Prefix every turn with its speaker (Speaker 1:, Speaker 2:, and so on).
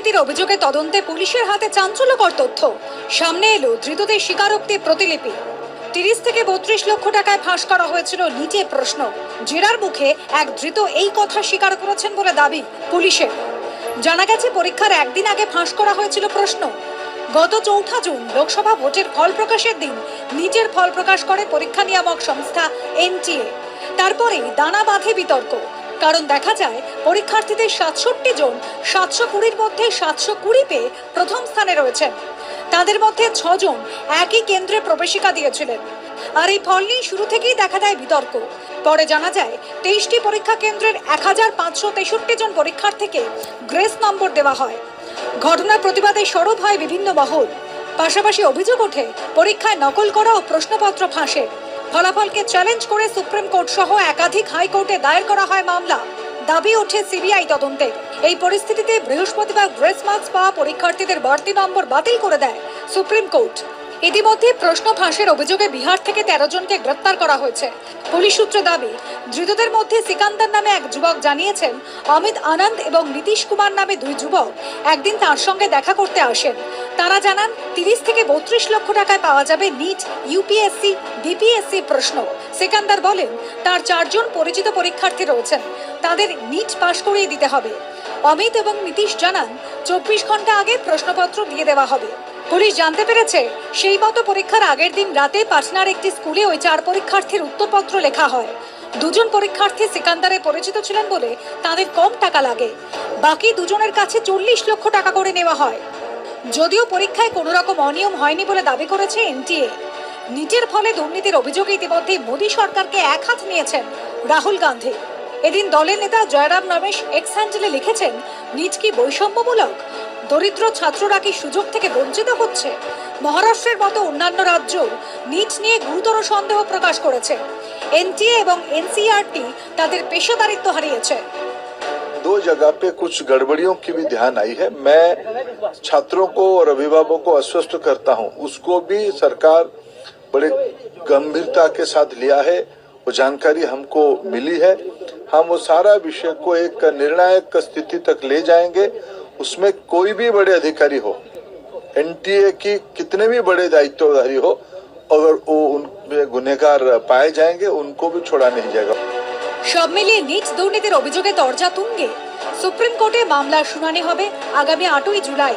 Speaker 1: দুর্নীতির অভিযোগে তদন্তে পুলিশের হাতে চাঞ্চল্যকর তথ্য। সামনে এলো ধৃতদের স্বীকারোক্তি প্রতিলিপি। তিরিশ থেকে বত্রিশ লক্ষ টাকায় ফাঁস করা হয়েছিল নিচে প্রশ্ন। জেরার মুখে এক ধৃত এই কথা স্বীকার করেছেন বলে দাবি পুলিশের। জানা গেছে, পরীক্ষার একদিন আগে ফাঁস করা হয়েছিল প্রশ্ন। গত চৌঠা জুন লোকসভা ভোটের ফল প্রকাশের দিন নিজের ফল প্রকাশ করে পরীক্ষা নিয়ামক সংস্থা এনটিএ। তারপরেই দানা বাঁধে বিতর্ক। কারণ দেখা যায় পরীক্ষার্থীদের সাতষট্টি জন সাতশো কুড়ির মধ্যে সাতশো কুড়ি পেয়ে প্রথম স্থানে রয়েছেন। তাদের মধ্যে ছজন একই কেন্দ্রে প্রবেশিকা দিয়েছিলেন। আর এই ফল নিয়ে শুরু থেকেই দেখা দেয় বিতর্ক। পরে জানা যায়, তেইশটি পরীক্ষা কেন্দ্রের এক হাজার পাঁচশো তেষট্টি জন পরীক্ষার্থীকে গ্রেস নম্বর দেওয়া হয়। ঘটনার প্রতিবাদে সরব হয় বিভিন্ন মহল। পাশাপাশি অভিযোগ ওঠে, পরীক্ষায় নকল করা ও প্রশ্নপত্র ফাঁসের। ফলাফলকে চ্যালেঞ্জ করে সুপ্রিম কোর্ট সহ একাধিক হাইকোর্টে দায়ের করা হয় মামলা। দাবি ওঠে সিবিআই তদন্তের। এই পরিস্থিতিতে বৃহস্পতিবার গ্রেস মার্কস পাওয়া পরীক্ষার্থীদের বাড়তি নম্বর বাতিল করে দেয় সুপ্রিম কোর্ট। ইতিমধ্যে প্রশ্ন ফাঁসের অভিযোগে বিহার থেকে তেরো জনকে গ্রেপ্তার করা হয়েছে। পুলিশ সূত্রে দাবি, ধৃতদের মধ্যে সিকান্দার নামে এক যুবক জানিয়েছেন, অমিত আনন্দ এবং নীতিশ কুমার নামে দুই যুবক একদিন তার সঙ্গে দেখা করতে আসেন। তারা জানান, তিরিশ থেকে বত্রিশ লক্ষ টাকায় পাওয়া যাবে নিট ইউপিএসসি বিপিএসসি প্রশ্ন। সিকান্দার বলেন, তার চারজন পরিচিত পরীক্ষার্থী রয়েছেন, তাদের নিট পাশ করিয়ে দিতে হবে। অমিত এবং নীতিশ জানান, চব্বিশ ঘণ্টা আগে প্রশ্নপত্র দিয়ে দেওয়া হবে। পুলিশ জানতে পেরেছে, সেই মতো পরীক্ষার আগের দিন রাতে পাটনার একটি স্কুলে ওই চার পরীক্ষার্থীর উত্তরপত্র লেখা হয়। দুজন পরীক্ষার্থী সিকান্দারে পরিচিত ছিলেন বলে তাদের কম টাকা লাগে। বাকি দুজনের কাছে চল্লিশ লক্ষ টাকা করে নেওয়া হয়। যদিও পরীক্ষায় কোনো রকম অনিয়ম হয়নি বলে দাবি করেছে এনটিএ। নিটের ফলে দুর্নীতির অভিযোগে ইতিমধ্যে মোদী সরকারকে এক হাত নিয়েছেন রাহুল গান্ধী। এদিন দলের নেতা জয়রাম রমেশ এক্স হ্যান্ডেলে লিখেছেন নিট কি বৈষম্যমূলক দরিদ্র ছাত্ররা কি সুযোগ থেকে বঞ্চিত হচ্ছে মহারাষ্ট্রের মতো অন্যান্য রাজ্য নিট নিয়ে গুরুতর সন্দেহ প্রকাশ করেছে এনটিএ এবং এনসিআরটি তাদের পেশাদারিত্ব হারিয়েছে
Speaker 2: दो जगह पे कुछ गड़बड़ियों की भी ध्यान आई है मैं छात्रों को और अभिभावकों को आश्वस्त करता हूं उसको भी सरकार बड़े गंभीरता के साथ लिया है वो जानकारी हमको मिली है हम वो सारा विषय को एक निर्णायक स्थिति तक ले जाएंगे उसमें कोई भी बड़े अधिकारी हो एनटीए की कितने भी बड़े दायित्वधारी हो अगर वो उनमें गुनहगार पाए जाएंगे उनको भी छोड़ा नहीं जाएगा
Speaker 1: সব মিলিয়ে নিট দুর্নীতির অভিযোগে দরজা তুঙ্গে সুপ্রিম কোর্টে মামলার শুনানি হবে আগামী আটই জুলাই